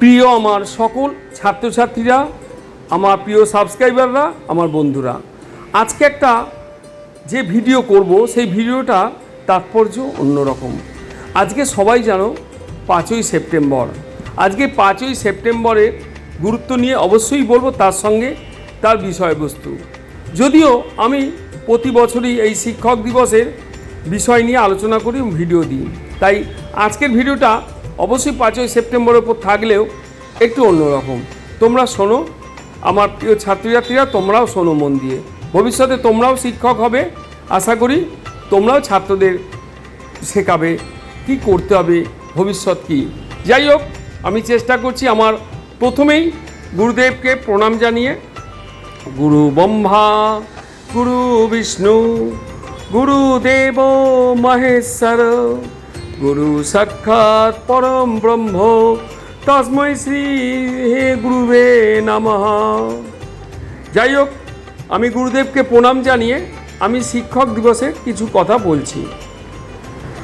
প্রিয় আমার সকল ছাত্রছাত্রীরা, আমার প্রিয় সাবস্ক্রাইবাররা, আমার বন্ধুরা, আজকে একটা যে ভিডিও করব, সেই ভিডিওটা তাৎপর্য অন্যরকম। আজকে সবাই জানো পাঁচই সেপ্টেম্বর। আজকে পাঁচই সেপ্টেম্বরের গুরুত্ব নিয়ে অবশ্যই বলব তার সঙ্গে তার বিষয়বস্তু। যদিও আমি প্রতি বছরই এই শিক্ষক দিবসের বিষয় নিয়ে আলোচনা করি ভিডিও দিই। তাই আজকের ভিডিওটা অবশ্যই পাঁচই সেপ্টেম্বরের উপর থাকলেও একটু অন্যরকম। তোমরা শোনো, আমার প্রিয় ছাত্রছাত্রীরা তোমরাও শোনো মন দিয়ে। ভবিষ্যতে তোমরাও শিক্ষক হবে। আশা করি তোমরাও ছাত্রদের শেখাবে। কি করতে হবে, ভবিষ্যৎ কি? যাই হোক, আমি চেষ্টা করছি আমার প্রথমেই গুরুদেবকে প্রণাম জানিয়ে। গুরু ব্রহ্মা, গুরু বিষ্ণু গুরুদেব মহেশ্বর গুরু সাক্ষাৎ পরম ব্রহ্ম। তস্মৈ শ্রী হে গুরুবে নমঃ। যাই হোক, আমি গুরুদেবকে প্রণাম জানিয়ে আমি শিক্ষক দিবসের কিছু কথা বলছি।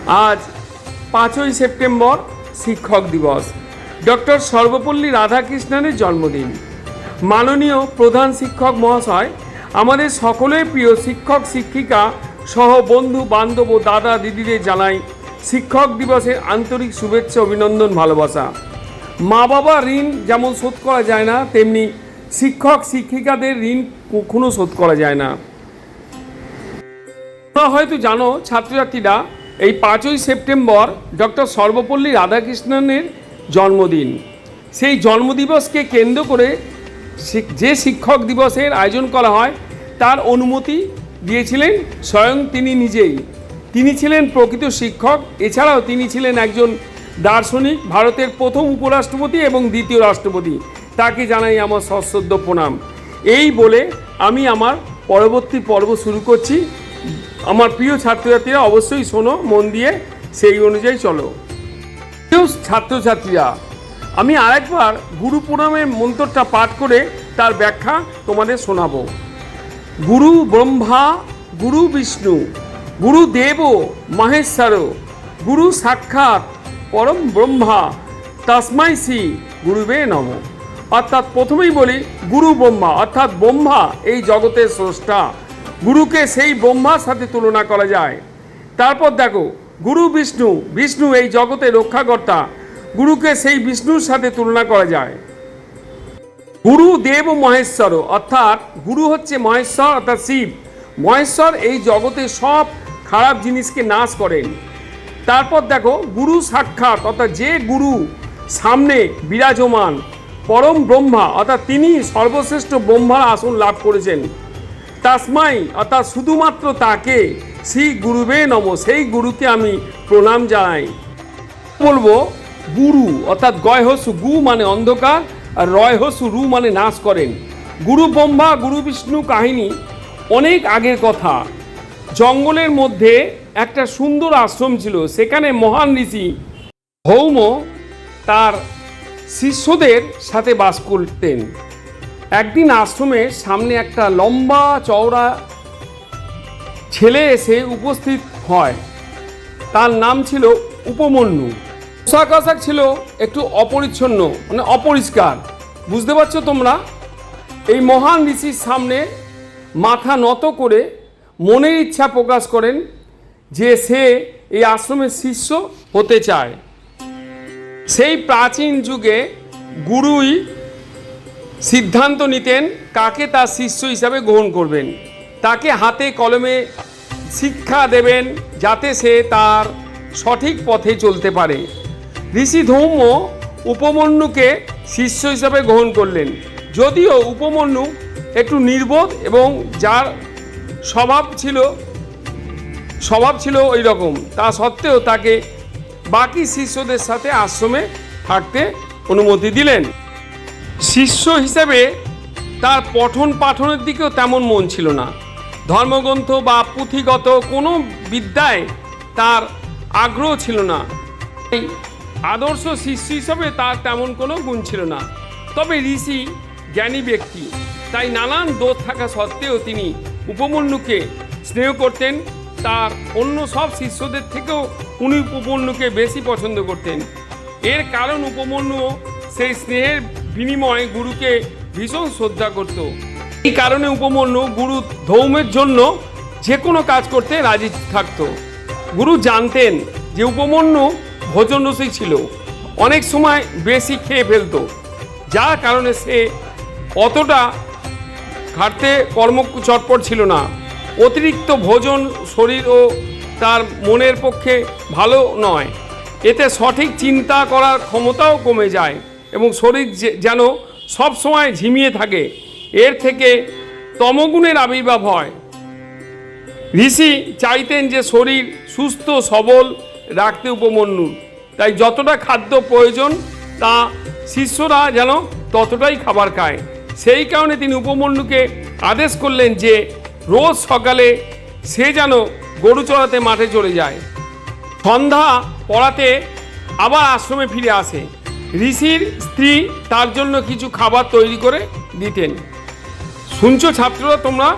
আজ পাঁচই সেপ্টেম্বর শিক্ষক দিবস। ডক্টর সর্বপল্লী রাধাকৃষ্ণনের জন্মদিন। মাননীয় প্রধান শিক্ষক মহাশয়, আমাদের সকলের প্রিয় শিক্ষক, শিক্ষিকা সহ বন্ধু বান্ধব ও দাদা দিদিদের জানাই শিক্ষক দিবসের আন্তরিক শুভেচ্ছা, অভিনন্দন, ভালোবাসা। মা বাবা ঋণ যেমন শোধ করা যায় না, তেমনি শিক্ষক, শিক্ষিকাদের ঋণ কখনো শোধ করা যায় না। তোমরা হয়তো জানো, ছাত্রছাত্রীরা এই পাঁচই সেপ্টেম্বর ডক্টর সর্বপল্লী রাধাকৃষ্ণনের জন্মদিন। সেই জন্মদিবসকে কেন্দ্র করে যে শিক্ষক দিবসের আয়োজন করা হয়, তার অনুমতি দিয়েছিলেন স্বয়ং তিনি নিজেই। তিনি ছিলেন প্রকৃত শিক্ষক। এছাড়াও তিনি ছিলেন একজন দার্শনিক, ভারতের প্রথম উপরাষ্ট্রপতি এবং দ্বিতীয় রাষ্ট্রপতি। তাকে জানাই আমার সশ্রদ্ধ প্রণাম। এই বলে আমি আমার পরবর্তী পর্ব শুরু করছি। আমার প্রিয় ছাত্রছাত্রীরা, অবশ্যই শোনো, মন দিয়ে সেই অনুযায়ী চলো। প্রিয় ছাত্রছাত্রীরা, আমি আরেকবার গুরু প্রণামের মন্ত্রটা পাঠ করে তার ব্যাখ্যা তোমাদের শোনাবো। গুরু ব্রহ্মা, গুরু বিষ্ণু গুরু দেব মহেশ্বর, গুরু সাক্ষাৎ পরম ব্রহ্মা তাসমাই শ্রী গুরুবে নম। অর্থাৎ প্রথমেই বলি, গুরু ব্রহ্মা, অর্থাৎ ব্রহ্মা এই জগতের স্রষ্টা। গুরুকে সেই ব্রহ্মার সাথে তুলনা করা যায়। তারপর দেখো, গুরু বিষ্ণু বিষ্ণু এই জগতের রক্ষাকর্তা। গুরুকে সেই বিষ্ণুর সাথে তুলনা করা যায়। গুরু দেব মহেশ্বর, অর্থাৎ গুরু হচ্ছে মহেশ্বর, অর্থাৎ শিব। মহেশ্বর এই জগতে সব খারাপ জিনিসকে নাশ করেন। তারপর দেখো, গুরু সাক্ষাৎ, অর্থাৎ যে গুরু সামনে বিরাজমান, পরম ব্রহ্মা, অর্থাৎ তিনি সর্বশ্রেষ্ঠ ব্রহ্মার আসন লাভ করেছেন। তাসমাই, অর্থাৎ শুধুমাত্র তাকে শ্রী গুরুবে নম, সেই গুরুকে আমি প্রণাম জানাই। বলব, গুরু, অর্থাৎ গয় হসু গু মানে অন্ধকার, আর রয় হসু রু মানে নাশ করেন। গুরু ব্রহ্মা, গুরু বিষ্ণু কাহিনী অনেক আগের কথা। জঙ্গলের মধ্যে একটা সুন্দর আশ্রম ছিল। সেখানে মহান ঋষি ভৌম তার শিষ্যদের সাথে বাস করতেন। একদিন আশ্রমের সামনে একটা লম্বা চওড়া ছেলে এসে উপস্থিত হয়। তার নাম ছিল উপমন্যু। পোশাক আশাক ছিল একটু অপরিচ্ছন্ন মানে অপরিষ্কার। বুঝতে পারছ তোমরা? এই মহান ঋষির সামনে মাথা নত করে মনের ইচ্ছা প্রকাশ করেন যে সে এই আশ্রমের শিষ্য হতে চায়। সেই প্রাচীন যুগে গুরুই সিদ্ধান্ত নিতেন কাকে তার শিষ্য হিসাবে গ্রহণ করবেন। তাকে হাতে কলমে শিক্ষা দেবেন যাতে সে তার সঠিক পথে চলতে পারে। ঋষি ধৌম্য উপমন্যুকে শিষ্য হিসাবে গ্রহণ করলেন। যদিও উপমন্যু একটু নির্বোধ এবং যার স্বভাব ছিল স্বভাব ছিল ওই রকম তা সত্ত্বেও তাকে বাকি শিষ্যদের সাথে আশ্রমে থাকতে অনুমতি দিলেন। শিষ্য হিসেবে তার পঠন পাঠনের দিকেও তেমন মন ছিল না। ধর্মগ্রন্থ বা পুঁথিগত কোনো বিদ্যায় তার আগ্রহ ছিল না। আদর্শ শিষ্য হিসাবে তার তেমন কোনো গুণ ছিল না। তবে ঋষি জ্ঞানী ব্যক্তি, তাই নানান দোষ থাকা সত্ত্বেও তিনি উপমন্যুকে স্নেহ করতেন, তার অন্য সব শিষ্যদের থেকেও উনি উপমন্যুকে বেশি পছন্দ করতেন। এর কারণ উপমন্যু সেই স্নেহের বিনিময়ে গুরুকে ভীষণ শ্রদ্ধা করত। এই কারণে উপমন্যু গুরু ধৌমের জন্য যে কোনো কাজ করতে রাজি থাকতো। গুরু জানতেন যে উপমন্যু ভোজন রসিক ছিল, অনেক সময় বেশি খেয়ে ফেলতো, যার কারণে সে অতটা খাটতে কর্ম চটপট ছিল না। অতিরিক্ত ভোজন শরীর ও তার মনের পক্ষে ভালো নয়। এতে সঠিক চিন্তা করার ক্ষমতাও কমে যায় এবং শরীর যেন সব সময় ঝিমিয়ে থাকে। এর থেকে তমগুণের আবির্ভাব হয়। ঋষি চাইতেন যে শরীর সুস্থ, সবল রাখতে উপমন্যু। তাই যতটা খাদ্য প্রয়োজন তা শিষ্যরা যেন ততটাই খাবার খায়। সেই কারণে তিনি উপমন্যুকে আদেশ করলেন যে রোজ সকালে সে যেন গরু চড়াতে মাঠে চলে যায়। সন্ধ্যা পড়াতে আবার আশ্রমে ফিরে আসে। ঋষির স্ত্রী তার জন্য কিছু খাবার তৈরি করে দিতেন। শুনছো ছাত্ররা তোমরা?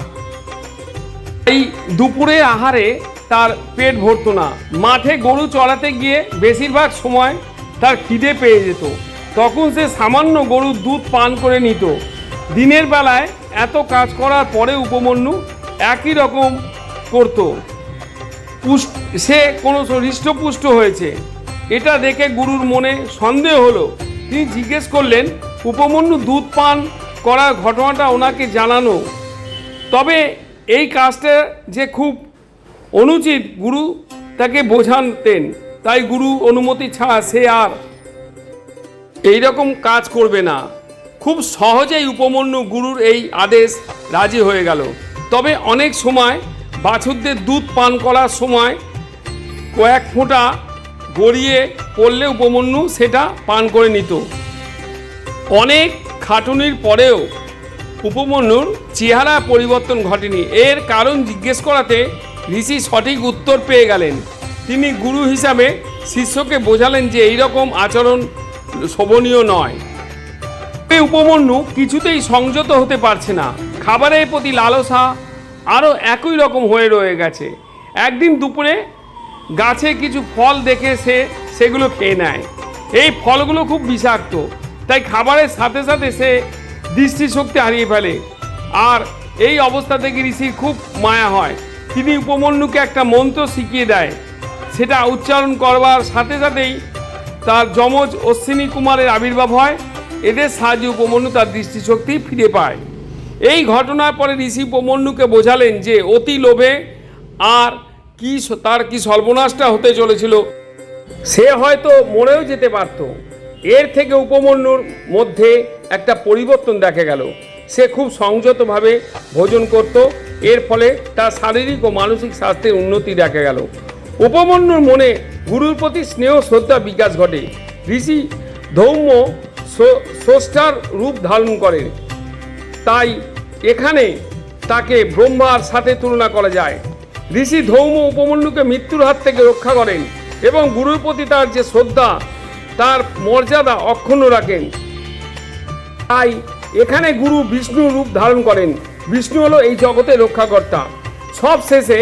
এই দুপুরে আহারে তার পেট ভরতো না। মাঠে গরু চড়াতে গিয়ে বেশিরভাগ সময় তার খিদে পেয়ে যেত। তখন সে সামান্য গরুর দুধ পান করে নিত। দিনের বেলায় এত কাজ করার পরে উপমন্যু একই রকম করত। পুষ্ট, সে কোনো হৃষ্টপুষ্ট হয়েছে। এটা দেখে গুরুর মনে সন্দেহ হলো। তিনি জিজ্ঞেস করলেন, উপমন্যু দুধ পান করার ঘটনাটা ওনাকে জানানো? তবে এই কাজটা যে খুব অনুচিত গুরু তাকে বোঝানতেন তাই গুরু অনুমতি ছাড়া সে আর এই রকম কাজ করবে না। খুব সহজেই উপমন্যু গুরুর এই আদেশ রাজি হয়ে গেল। তবে অনেক সময় বাছুরদের দুধ পান করার সময় কয়েক ফোঁটা গড়িয়ে পড়লে উপমন্যু সেটা পান করে নিত। অনেক খাটুনির পরেও উপমন্যুর চেহারা পরিবর্তন ঘটেনি। এর কারণ জিজ্ঞেস করাতে ঋষি সঠিক উত্তর পেয়ে গেলেন। তিনি গুরু হিসাবে শিষ্যকে বোঝালেন যে এই রকম আচরণ শোভনীয় নয়। উপমন্যু কিছুতেই সংযত হতে পারছে না। খাবারের প্রতি লালসা আরও একই রকম হয়ে রয়ে গেছে। একদিন দুপুরে গাছে কিছু ফল দেখে সে সেগুলো খেয়ে নেয়। এই ফলগুলো খুব বিষাক্ত, তাই খাবারের সাথে সাথে সে দৃষ্টিশক্তি হারিয়ে ফেলে। আর এই অবস্থা থেকে ঋষির খুব মায়া হয়। তিনি উপমন্যুকে একটা মন্ত্র শিখিয়ে দেয়। সেটা উচ্চারণ করবার সাথে সাথেই তার যমজ অশ্বিনী কুমারের আবির্ভাব হয়। এদের সাহায্যে উপমন্যু তার দৃষ্টিশক্তি ফিরে পায়। এই ঘটনার পরে ঋষি উপমন্যুকে বোঝালেন যে অতি লোভে আর কি তার কি সর্বনাশটা হতে চলেছিল, সে হয়তো মরেও যেতে পারত। এর থেকে উপমন্যুর মধ্যে একটা পরিবর্তন দেখা গেল। সে খুব সংযতভাবে ভোজন করত, এর ফলে তার শারীরিক ও মানসিক স্বাস্থ্যের উন্নতি দেখা গেল। উপমন্যুর মনে গুরুর প্রতি স্নেহ শ্রদ্ধা বিকাশ ঘটে। ঋষি ধৌম্য স্রষ্টার রূপ ধারণ করেন তাই এখানে তাকে ব্রহ্মার সাথে তুলনা করা যায়। ঋষি ধৌম উপমন্যুকে মৃত্যুর হাত থেকে রক্ষা করেন এবং গুরুর প্রতি তার যে শ্রদ্ধা, তার মর্যাদা অক্ষুণ্ণ রাখেন। তাই এখানে গুরু বিষ্ণু রূপ ধারণ করেন। বিষ্ণু হলো এই জগতের রক্ষাকর্তা। সব শেষে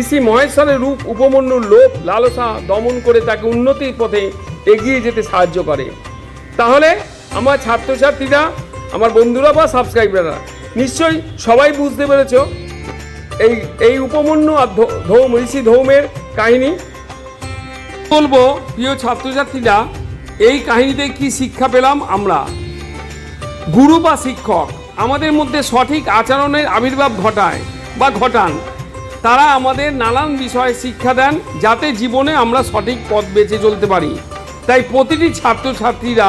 ঋষি মহেশ্বরের রূপ উপমন্যুর লোভ, লালসা দমন করে তাকে উন্নতির পথে এগিয়ে যেতে সাহায্য করে। তাহলে আমার ছাত্রছাত্রীরা, আমার বন্ধুরা বা সাবস্ক্রাইবাররা নিশ্চয়ই সবাই বুঝতে পেরেছ এই এই উপমন্যু আর ধৌম, ঋষি ধৌমের কাহিনী। বলব, প্রিয় ছাত্রছাত্রীরা, এই কাহিনীতে কি শিক্ষা পেলাম আমরা? গুরু বা শিক্ষক, আমাদের মধ্যে সঠিক আচরণের আবির্ভাব ঘটায় বা ঘটান। তারা আমাদের নানান বিষয়ে শিক্ষা দেন যাতে জীবনে আমরা সঠিক পথ বেছে চলতে পারি। তাই প্রতিটি ছাত্রছাত্রীরা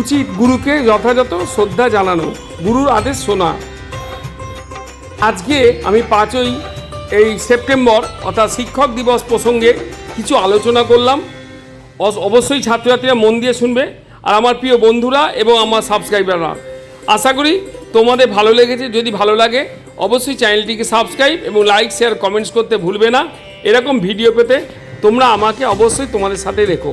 উচিত গুরুকে যথাযথ শ্রদ্ধা জানানো, গুরুর আদেশ শোনা। আজকে আমি পাঁচই এই সেপ্টেম্বর, অর্থাৎ শিক্ষক দিবস প্রসঙ্গে কিছু আলোচনা করলাম। অবশ্যই ছাত্রছাত্রীরা মন দিয়ে শুনবে, আর আমার প্রিয় বন্ধুরা এবং আমার সাবস্ক্রাইবাররা। আশা করি তোমাদের ভালো লেগেছে, যদি ভালো লাগে, অবশ্যই চ্যানেলটিকে সাবস্ক্রাইব এবং লাইক, শেয়ার, কমেন্টস করতে ভুলবে না। এরকম ভিডিও পেতে তোমরা আমাকে অবশ্যই তোমাদের সাথে রেখো।